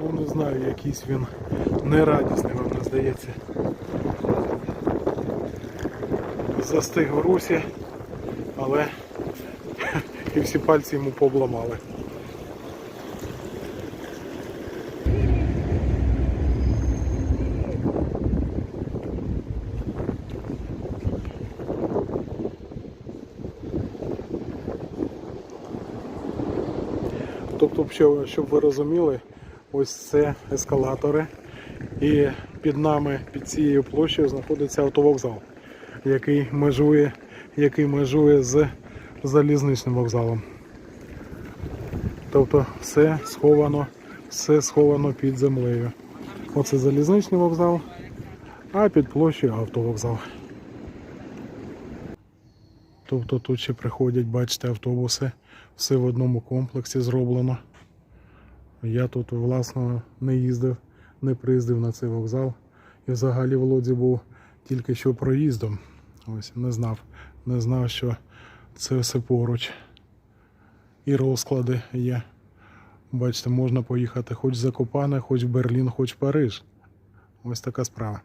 Ну не знаю, якийсь він нерадісний, вам не здається. Застиг в русі, але і всі пальці йому пообламали. Тобто, щоб ви розуміли, ось це ескалатори. І під нами, під цією площею, знаходиться автовокзал, який межує, який межує з залізничним вокзалом. Тобто все сховано, все сховано під землею. Оце залізничний вокзал, а під площею автовокзал. Тобто тут ще приходять, бачите, автобуси, все в одному комплексі зроблено. Я тут власне, не їздив, не приїздив на цей вокзал. І взагалі в Лодзі був тільки що проїздом. Ось не знав, не знав, що це все поруч. І розклади є. Бачите, можна поїхати хоч в Закопане, хоч в Берлін, хоч в Париж. Ось така справа.